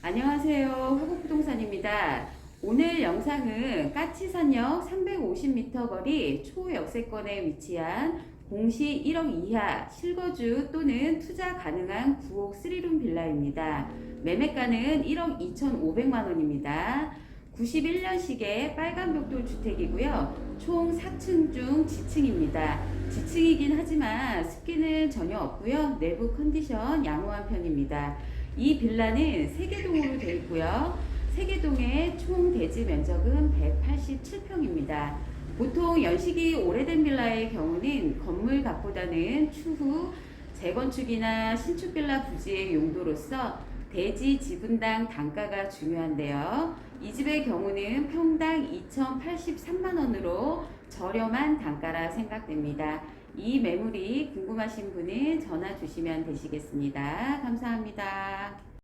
안녕하세요. 화곡부동산입니다. 오늘 영상은 까치산역 350m 거리 초역세권에 위치한 공시 1억 이하 실거주 또는 투자 가능한 9옥 3룸 빌라입니다. 매매가는 1억 2,500만 원입니다. 91년식의 빨간 벽돌 주택이고요. 총 4층 중 지층입니다. 지층이긴 하지만 습기는 전혀 없고요. 내부 컨디션 양호한 편입니다. 이 빌라는 세개동으로 되어 있고요. 세개동의 총 대지 면적은 187평입니다. 보통 연식이 오래된 빌라의 경우는 건물 값보다는 추후 재건축이나 신축 빌라 부지의 용도로서 대지 지분당 단가가 중요한데요. 이 집의 경우는 평당 2,083만 원으로 저렴한 단가라 생각됩니다. 이 매물이 궁금하신 분은 전화 주시면 되시겠습니다. 감사합니다.